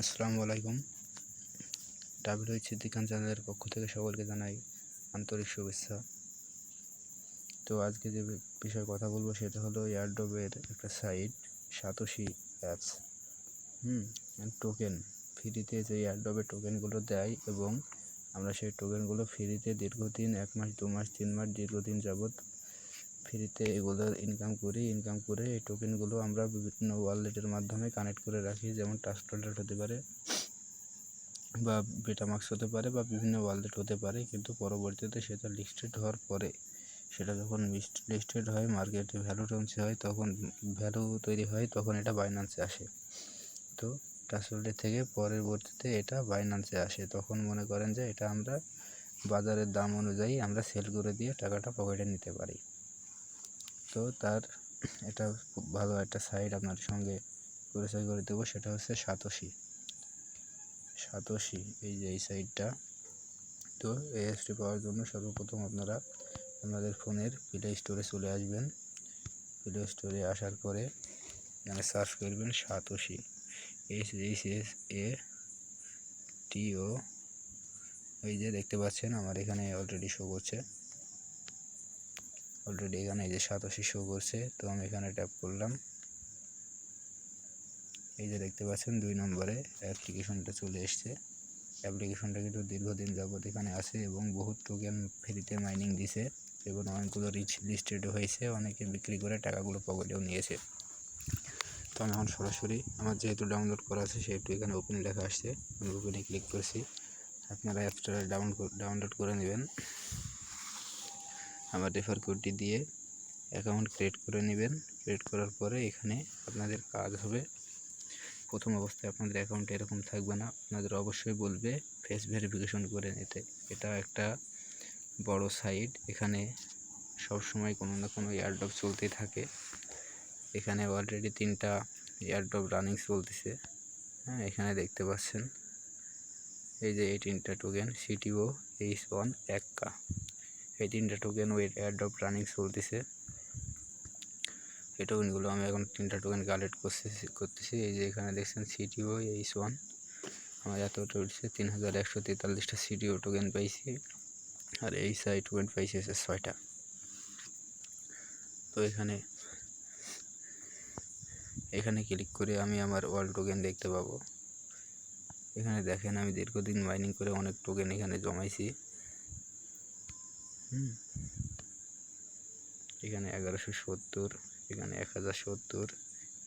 আসসালামু আলাইকুম। ডাব্লিউ সিদ্দিকান চ্যানেলের পক্ষ থেকে সকলকে জানাই আন্তরিক শুভেচ্ছা। তো আজকে যে বিষয়ে কথা বলব সেটা হলো এয়ারড্রপের একটা সাইট সাতোশি অ্যাপস হুম টোকেন ফ্রিতে যে এয়ারড্রপের টোকেনগুলো দেয় এবং আমরা সেই টোকেনগুলো ফ্রিতে দীর্ঘদিন, এক মাস, দু মাস, তিন মাস দীর্ঘদিন যাবৎ ফ্রিতে এগুলো ইনকাম করি ইনকাম করে এই টোকেনগুলো আমরা বিভিন্ন ওয়ালেটের মাধ্যমে কানেক্ট করে রাখি, যেমন ট্রাস্ট ওয়ালেট হতে পারে বা বেটামাক্স হতে পারে বা বিভিন্ন ওয়ালেট হতে পারে, কিন্তু পরবর্তীতে সেটা লিস্টেড হওয়ার পরে, সেটা যখন লিস্টেড হয় মার্কেটে ভ্যালু টনসি হয়, তখন ভ্যালু তৈরি হয়, তখন এটা বাইন্যান্সে আসে। তো ওয়ালেট থেকে পরবর্তীতে এটা বাইন্যান্সে আসে। তখন মনে করেন যে এটা আমরা বাজারের দাম অনুযায়ী আমরা সেল করে দিয়ে টাকাটা পকেটে নিতে পারি। তো তার এটা খুব ভালো একটা সাইট আপনার সঙ্গে পরিচয় করে দেবো, সেটা হচ্ছে সাতোশি। সাতোশি, এই যে এই সাইডটা তো এএসটি পাওয়ার জন্য সর্বপ্রথম আপনারা আপনাদের ফোনের প্লে স্টোরে চলে আসবেন। প্লে স্টোরে আসার পরে এখানে সার্চ করবেন Satoshi. S H S A T O এই যে দেখতে পাচ্ছেন, আমার এখানে অলরেডি শো করছে। অলরেডি এখানে এই যে সাতাশি শো করছে, তো আমি এখানে ট্যাপ করলাম। এই যে দেখতে পাচ্ছেন দুই নম্বরে অ্যাপ্লিকেশনটা চলে এসছে। অ্যাপ্লিকেশনটা কিন্তু দীর্ঘদিন যাবত এখানে আছে এবং বহুত টোকেন ফ্রিতে মাইনিং দিছে এবং অনেকগুলো রিচ লিস্টেড হয়েছে, অনেকে বিক্রি করে টাকাগুলো পকেটেও নিয়েছে। তো আমি এখন সরাসরি আমার যেহেতু ডাউনলোড করা আছে, সেহেতু এখানে ওপেন লেখা আসছে। আমি ওপেনে ক্লিক করছি। আপনারা অ্যাপসটা ডাউনলোড ডাউনলোড করে নেবেন। আমার রেফার কোডটি দিয়ে অ্যাকাউন্ট ক্রিয়েট করে নেবেন। ক্রিয়েট করার পরে এখানে আপনাদের কাজ হবে। প্রথম অবস্থায় আপনাদের অ্যাকাউন্ট এরকম থাকবে না। আপনাদের অবশ্যই বলবে ফেস ভেরিফিকেশন করে নিতে। এটা একটা বড় সাইট এখানে সব সময় কোনো না কোনো এয়ারড্রপ চলতেই থাকে। এখানে অলরেডি তিনটা এয়ারড্রপ রানিং চলতেছে। হ্যাঁ এখানে দেখতে পাচ্ছেন। এই যে এই তিনটা টোকেন সিটিও এইচ ওয়ান এক কা এই তিনটা টোকেন ওই এয়ারড্রপ রানিং চলতেছে এই টোকেনগুলো আমি এখন তিনটা টোকেন কালেক্ট করতেছি করতেছি। এই যে এখানে দেখছেন সিটিও এইচ ওয়ান আমার এতটা উঠছে তিন হাজার একশো তেতাল্লিশটা সিটিও টোকেন পাইছি। আর এই সাই টোকেন পাইছি হচ্ছে ছয়টা। তো এখানে এখানে ক্লিক করে আমি আমার ওয়ার্ল্ড টোকেন দেখতে পাবো। এখানে দেখেন আমি দীর্ঘদিন মাইনিং করে অনেক টোকেন এখানে জমাইছি। হুম। এখানে এগারোশো সত্তর, এখানে এক হাজার সত্তর,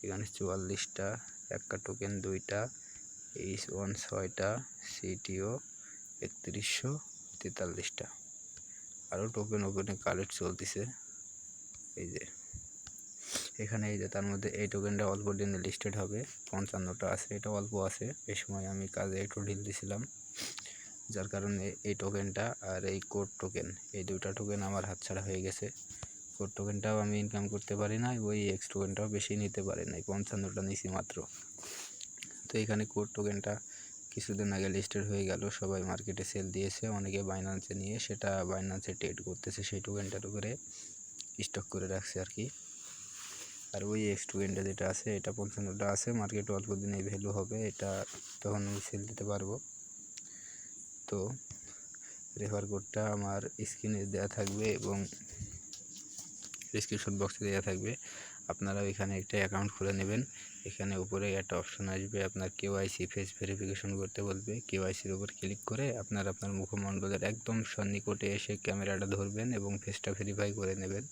এখানে চুয়াল্লিশটা একটা টোকেন দুইটা, এইচ ওয়ান ছয়টা, সিটিও একত্রিশশো তেতাল্লিশটা। আরও টোকেন ওপেনে কালেক্ট চলতেছে। এই যে, এখানে এই যে তার মধ্যে এই টোকেনটা অল্প দিনে লিস্টেড হবে, পঞ্চান্নটা আছে, এটা অল্প আছে, এই সময় আমি কাজে একটু ঢিল দিছিলাম। যার কারণে এই টোকেনটা আর এই কোড টোকেন এই দুটা টোকেন আমার হাতছাড়া হয়ে গেছে। কোড টোকেনটাও আমি ইনকাম করতে পারি না ওই এক্স টোকেনটাও বেশি নিতে পারি নাই, পঞ্চান্নটা নিছি মাত্র। তো এখানে কোড টোকেনটা কিছুদিন আগে লিস্টেড হয়ে গেল, সবাই মার্কেটে সেল দিয়েছে, অনেকে বাইনান্সে নিয়ে সেটা বাইনান্সে ট্রেড করতেছে, সেই টোকেনটার উপরে স্টক করে রাখছে আর কি। আর ওই এক্স টোকেনটা যেটা আছে, এটা পঞ্চান্নটা আছে মার্কেটে অল্প দিনে ভ্যালু হবে, এটা তখন আমি সেল দিতে পারব। তো রেফার কোডটা আমার স্ক্রিনে দেওয়া থাকবে এবং ডিসক্রিপশন বক্সে দেওয়া থাকবে। আপনারা এখানে একটা অ্যাকাউন্ট খুলে নেবেন। এখানে উপরে একটা অপশন আসবে আপনার কেওয়াইসি ফেস ভেরিফিকেশন করতে বলবে। কেওয়াইসির উপর ক্লিক করে আপনার আপনার মুখমণ্ডলের একদম সন্নিকটে এসে ক্যামেরাটা ধরবেন এবং ফেসটা ভেরিফাই করে নেবেন।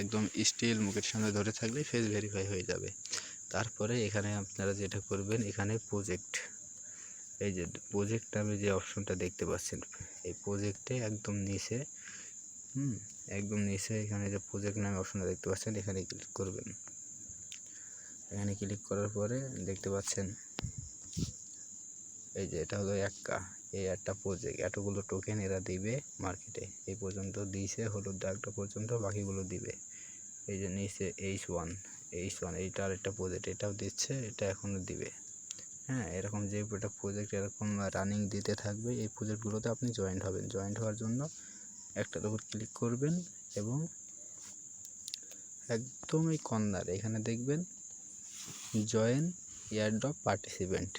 একদম স্টিল মুখের সামনে ধরে থাকলে ফেস ভেরিফাই হয়ে যাবে। তারপরে এখানে আপনারা যেটা করবেন, এখানে প্রজেক্ট এই যে প্রজেক্ট নামে যে অপশনটা দেখতে পাচ্ছেন, এই প্রজেক্টে একদম নিচে, হুম, একদম নিচে এখানে যে প্রজেক্ট নামে অপশনটা দেখতে পাচ্ছেন, এখানে ক্লিক করবেন। এখানে ক্লিক করার পরে দেখতে পাচ্ছেন, এই যে এটা হলো একটা, এই একটা প্রজেক্ট এতগুলো টোকেন এরা দিবে মার্কেটে এই পর্যন্ত দিয়েছে হলুদ দাগটা পর্যন্ত, বাকিগুলো দিবে। এই যে নিচে এইচ ওয়ান এইচ ওয়ান এইটা আরেকটা প্রজেক্ট এটাও দিচ্ছে, এটা এখনও দিবে। হ্যাঁ এরকম যে একটা প্রজেক্ট এরকম রানিং দিতে থাকবে, এই প্রজেক্টগুলোতে আপনি জয়েন্ট হবেন। জয়েন্ট হওয়ার জন্য একটার উপর ক্লিক করবেন এবং একদম এই কর্নার এখানে দেখবেন join airdrop participant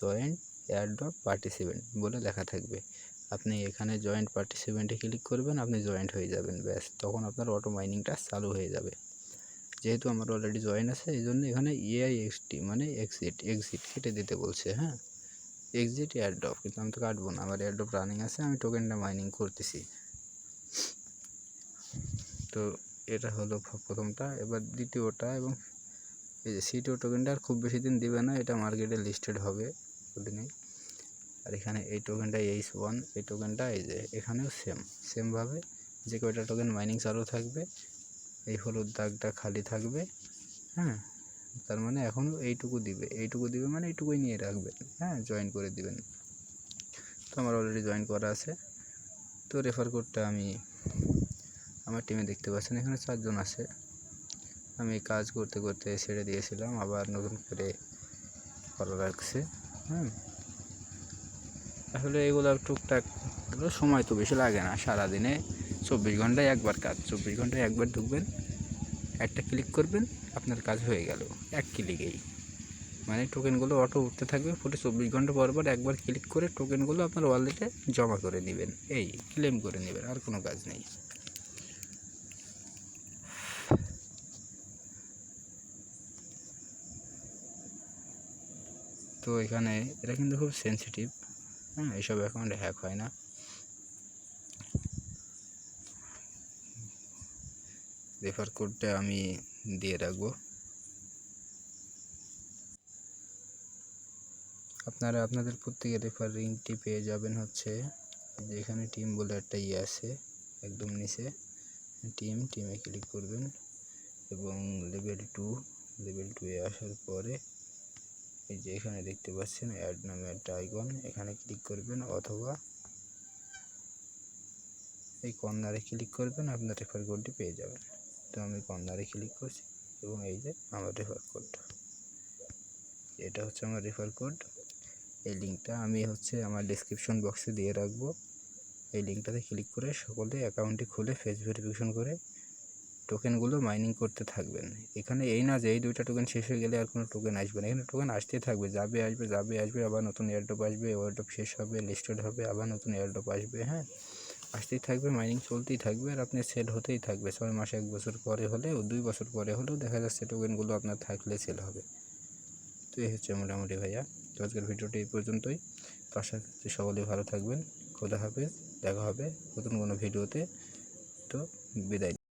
joint air airdrop participant বলে লেখা থাকবে। আপনি এখানে জয়েন্ট পার্টিসিপেন্টে ক্লিক করবেন, আপনি জয়েন্ট হয়ে যাবেন, ব্যাস। তখন আপনার অটো মাইনিংটা চালু হয়ে যাবে। যেহেতু আমার অলরেডি জয়েন আছে এই জন্য এখানে এআই এক্সটি মানে এক্সিট এক্সিট কেটে দিতে বলছে হ্যাঁ? এক্সিট এয়ারড্রপ কিন্তু আমি তো কাটবো না, আমার এয়ারড্রপ রানিং আছে, আমি টোকেনটা মাইনিং করতেছি। তো এটা হলো প্রথমটা, এবার দ্বিতীয়টা এবং এই যে সিটিও টোকেনটা আর খুব বেশি দিন দিবে না, এটা মার্কেটে লিস্টেড হবে নেই আর এখানে এই টোকেনটা এইচ ওয়ান এই টোকেনটা এই যে এখানেও সেম সেমভাবে যে কয়টা টোকেন মাইনিং চালু থাকবে এই হলুদ দাগটা খালি থাকবে হ্যাঁ? তার মানে এখনও এইটুকু দিবে এইটুকু দিবে মানে এইটুকুই নিয়ে রাখবেন হ্যাঁ? জয়েন করে দিবেন। তো আমার অলরেডি জয়েন করা আছে। তো রেফার কোডটা আমি আমার টিমে দেখতে পাচ্ছেন, এখানে চারজন আছে। আমি কাজ করতে করতে ছেড়ে দিয়েছিলাম, আবার নতুন করে করা লাগছে হ্যাঁ আসলে এগুলো টুকটাক সময় তো বেশি লাগে না, সারাদিনে চব্বিশ ঘন্টায় একবার কাজ, চব্বিশ ঘন্টায় একবার ঢুকবেন, একটা ক্লিক করবেন, আপনার কাজ হয়ে গেল। এক ক্লিকেই মানে টোকেনগুলো অটো উঠতে থাকবে পুরো চব্বিশ ঘণ্টা পর পর একবার ক্লিক করে টোকেনগুলো আপনার ওয়ালেটে জমা করে নেবেন এই ক্লেম করে নেবেন, আর কোনো কাজ নেই। তো এখানে, এটা কিন্তু খুব সেন্সিটিভ হ্যাঁ এইসব অ্যাকাউন্টে হ্যাক হয় না। রেফার কোডটা আমি দিয়ে রাখব। আপনারা আপনাদের প্রত্যেকের রেফার লিঙ্কটি পেয়ে যাবেন হচ্ছে, যেখানে টিম বলে একটা ইয়ে আছে, একদম নিচে টিম টিমে ক্লিক করবেন এবং লেভেল টু লেভেল টু এ আসার পরে এই যে এখানে দেখতে পাচ্ছেন অ্যাড নামে একটা আইকন এখানে ক্লিক করবেন অথবা এই কর্নারে ক্লিক করবেন, আপনার রেফার কোডটি পেয়ে যাবেন। তো আমি কর্নারে ক্লিক করছি এবং এই যে আমার রেফার কোডটা এটা হচ্ছে আমার রেফার কোড এই লিঙ্কটা আমি হচ্ছে আমার ডিসক্রিপশন বক্সে দিয়ে রাখব। এই লিঙ্কটাতে ক্লিক করে সকলে অ্যাকাউন্টটি খুলে ফেস ভেরিফিকেশন করে টোকেনগুলো মাইনিং করতে থাকবেন। এখানে এই না যে এই দুইটা টোকেন শেষ হয়ে গেলে আর কোনো টোকেন আসবে না। এখানে টোকেন আসতেই থাকবে, যাবে, আসবে যাবে, আসবে, আবার নতুন এয়ারড্রপ আসবে এয়ারড্রপ শেষ হবে লিস্টেড হবে, আবার নতুন এয়ারড্রপ আসবে হ্যাঁ? আসতেই থাকবে মাইনিং চলতেই থাকবে আর আপনি সেল হতেই থাকবে। ছয় মাসে, এক বছর পরে হলে ও দুই বছর পরে হলেও দেখা যাচ্ছে টোকেনগুলো আপনার থাকলে সেল হবে। তো এই হচ্ছে মোটামুটি ভাইয়া। তো আজকের ভিডিওটি এই পর্যন্তই। তো আশা করছি সকলেই ভালো থাকবেন। খোদা হাফেজ। দেখা হবে নতুন কোনো ভিডিওতে। তো বিদায়।